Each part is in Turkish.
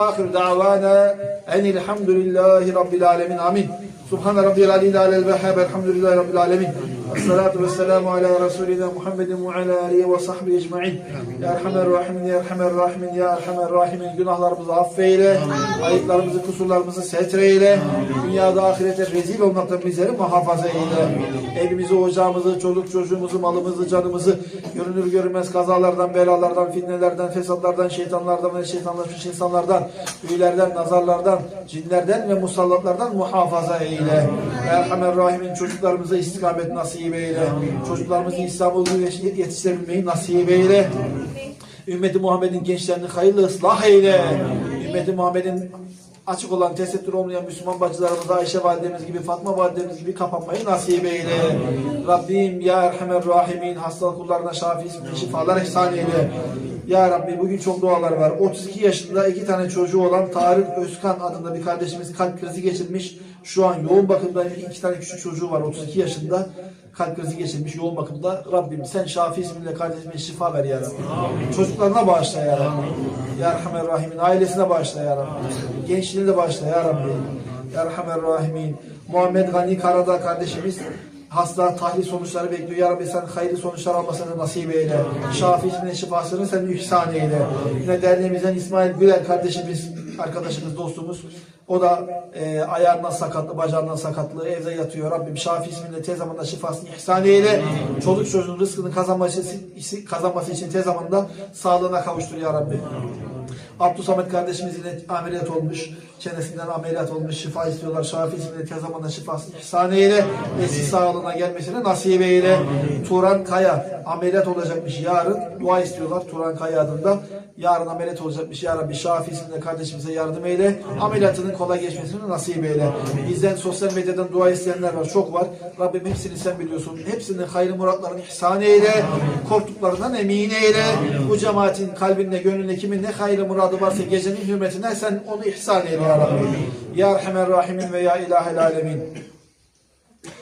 Ahir davana enilhamdülillahi rabbil alemin. Amin. Subhane rabbil alil alel vehhab. Elhamdülillahi rabbil alemin. Esselatu vesselamu ala Resulina Muhammedin ve ala alihi ve sahbihi ecma'in. Ya Erhamer Rahimin, Ya Erhamer Rahimin, Ya Erhamer Rahimin. Günahlarımızı affeyle, ayıplarımızı, kusurlarımızı setreyle. Dünyada ahirete rezil olmaktan bizleri muhafaza eyle. Evimizi, ocağımızı, çocuk çocuğumuzu, malımızı, canımızı görünür görünmez kazalardan, belalardan, fitnelerden, fesatlardan, şeytanlardan ve şeytanlaşmış insanlardan, büyülerden, nazarlardan, cinlerden ve musallatlardan muhafaza eyle. Ya Erhamer Rahimin çocuklarımıza istikamet nasip eyle. Çocuklarımızı İstanbul'u yetiştirebilmeyi nasip eyle. Ümmeti Muhammed'in gençlerini hayırlı ıslah eyle. Ümmeti Muhammed'in açık olan tesettür olmayan Müslüman bacılarımıza Ayşe validemiz gibi Fatma validemiz gibi kapanmayı nasip eyle. Rabbim ya Erhamer Rahimin hastalık kullarına şafi şifalar ihsan eyle. Ya Rabbi bugün çok dualar var. 32 yaşında iki tane çocuğu olan Tarık Özkan adında bir kardeşimiz kalp krizi geçirmiş. Şu an yoğun bakımda iki tane küçük çocuğu var 32 yaşında. Kalp krizi geçirmiş yoğun bakımda. Rabbim sen Şafi isminle kardeşime şifa ver ya Rabbi. Çocuklarına bağışla ya Rabbi. Ya Erhamer Rahimin ailesine bağışla ya Rabbi. Gençliğine bağışla ya Rabbi. Ya Erhamer Rahimin. Muhammed Gani Karadağ kardeşimiz hasta tahlil sonuçları bekliyor. Ya Rabbi sen hayırlı sonuçlar almasını nasip eyle. Şafi isminin şifasını sen ihsan eyle. Yine derneğimizden İsmail Güler kardeşimiz, arkadaşımız, dostumuz. O da e, ayağından sakatlı, bacağından sakatlı, evde yatıyor. Rabbim Şafi isminle tez zamanda şifasını ihsan eyle. Çoluk çocuğun rızkını kazanması, kazanması için tez zamanda sağlığına kavuştur ya Rabbi. Abdüsamet kardeşimiz yine ameliyat olmuş. Çenesinden ameliyat olmuş. Şifa istiyorlar. Şafi ismini tez zamanda şifasını ihsan eyle. Eski sağlığına gelmesini nasip eyle. Turan Kaya ameliyat olacakmış yarın. Dua istiyorlar Turan Kaya adında. Yarın ameliyat olacakmış. Ya Rabbi Şafi isminde kardeşimize yardım eyle. Ameliyatının kolay geçmesini nasip eyle. Bizden sosyal medyadan dua isteyenler var. Çok var. Rabbim hepsini sen biliyorsun. Hepsinin hayırlı muratlarını ihsan eyle. Korktuklarından emin eyle. Bu cemaatin kalbinde, gönlünde kimin ne hayırlı muradı varsa gecenin hürmetine sen onu ihsan eyle ya Rabbi. Ya Erhamer Rahimin ve Ya İlahel Alemin.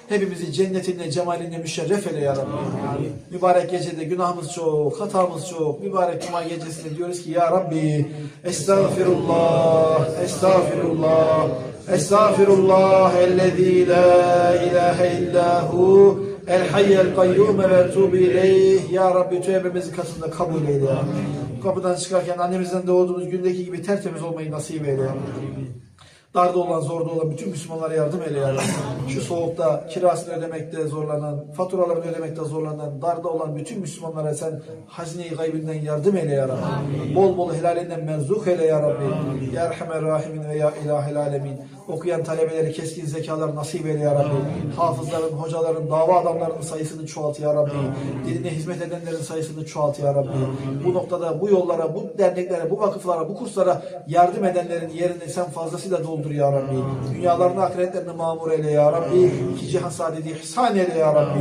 Hepimizi cennetinle, cemalinle müşerref eyle ya Rabbi. Mübarek gecede günahımız çok, hatamız çok. Mübarek cuma gecesinde diyoruz ki ya Rabbi Estağfirullah, Estağfirullah, Estağfirullah ellezî la ilahe illahu El hayyel kayyume ve tuğbu ileyh. Ya Rabbi tövbemizi katında kabul eyle. Kapıdan çıkarken annemizden doğduğumuz gündeki gibi tertemiz olmayı nasip eyle. ya. Darda olan, zorda olan bütün Müslümanlara yardım eyle ya Rabbi. Şu soğukta kirasını ödemekte zorlanan, faturalarını ödemekte zorlanan, darda olan bütün Müslümanlara sen hazine-i gaybinden yardım eyle ya Rabbi. Bol bol helalinden merzuk eyle ya Rabbi. Ya Erhamer Rahimin ve Ya İlahel Alemin. Okuyan talebeleri keskin zekalar nasip eyle ya Rabbi. Hafızların, hocaların, dava adamlarının sayısını çoğalt ya Rabbi. Diline hizmet edenlerin sayısını çoğalt ya Rabbi. Bu noktada, bu yollara, bu derneklere, bu vakıflara, bu kurslara yardım edenlerin yerini sen fazlasıyla doldur ya Rabbi. Dünyalarını, ahiretlerini mamur eyle ya Rabbi. İki cihan saadeti ihsan eyle ya Rabbi.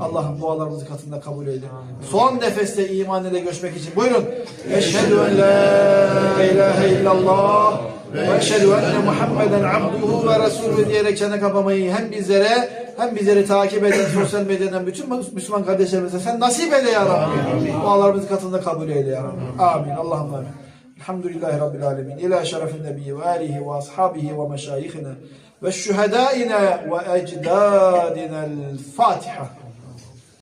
Allah'ım dualarımızı katında kabul eyle. Son nefeste iman ile göçmek için. Buyurun. Eşhedü en la ilahe illallah ve eşhedü enne Muhammeden abduhu ve resulü diyerek çene kapamayı hem bizlere hem bizleri takip eden sosyal medyadan bütün Müslüman kardeşlerimize sen nasip eyle ya Rabbi. Dualarımızı katında kabul eyle ya Rabbi. Amin. Allah'ım amin. Elhamdülillahi Rabbil Alemin. İlâ şerefin nebiyyi ve âlihi ve ashabihi ve meşâyihine ve şühedâine ve ecdâdinel Fatiha.